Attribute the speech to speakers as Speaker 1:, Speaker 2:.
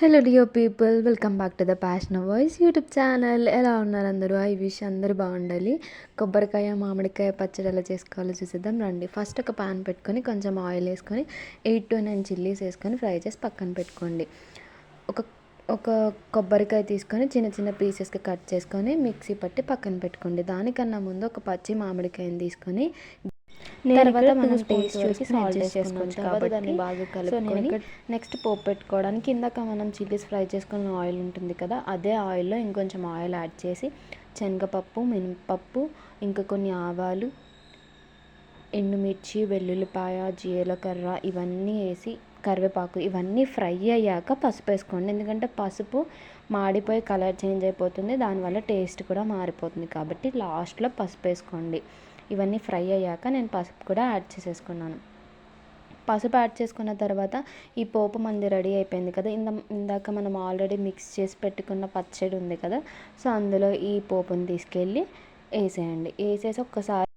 Speaker 1: Hello dear people welcome back to the passion voice YouTube channel ఎలా ఉన్నారు అందరూ? I wish అందరూ బాగుండాలి. కొబ్బరికాయ మామిడికాయ పచ్చడి ఎలా చేసుకోవాలో చూసేద్దాం. రండి. ఫస్ట్ ఒక పాన్ పెట్టుకొని కొంచెం ఆయిల్ వేసుకొని ఎయిట్ టు నైన్ చిల్లీస్ వేసుకొని ఫ్రై చేసి పక్కన పెట్టుకోండి. ఒక ఒక కొబ్బరికాయ తీసుకొని చిన్న చిన్న పీసెస్కి కట్ చేసుకొని మిక్సీ పట్టి పక్కన పెట్టుకోండి. దానికన్నా ముందు ఒక పచ్చి మామిడికాయని తీసుకొని తర్వాత మనం టేస్ట్ చూసి సాల్ట్ చేసుకోవచ్చు కాబట్టి దాన్ని బాగా కలుపుకొని నెక్స్ట్ పోపు పెట్టుకోవడానికి ఇందాక మనం చిల్లీస్ ఫ్రై చేసుకున్న ఆయిల్ ఉంటుంది కదా అదే ఆయిల్లో ఇంకొంచెం ఆయిల్ యాడ్ చేసి శనగపప్పు మినపప్పు ఇంకా కొన్ని ఆవాలు ఎండుమిర్చి వెల్లుల్లిపాయ జీలకర్ర ఇవన్నీ వేసి కరివేపాకు ఇవన్నీ ఫ్రై అయ్యాక పసుపు వేసుకోండి. ఎందుకంటే పసుపు మాడిపోయి కలర్ చేంజ్ అయిపోతుంది దానివల్ల టేస్ట్ కూడా మారిపోతుంది కాబట్టి లాస్ట్లో పసుపు వేసుకోండి. ఇవన్నీ ఫ్రై అయ్యాక నేను పసుపు కూడా యాడ్ చేసేసుకున్నాను. పసుపు యాడ్ చేసుకున్న తర్వాత ఈ పోపు మంది రెడీ అయిపోయింది కదా. ఇంద ఇందాక మనం ఆల్రెడీ మిక్స్ చేసి పెట్టుకున్న పచ్చడి ఉంది కదా. సో అందులో ఈ పోపుని తీసుకెళ్ళి వేసేయండి. వేసేసి ఒక్కసారి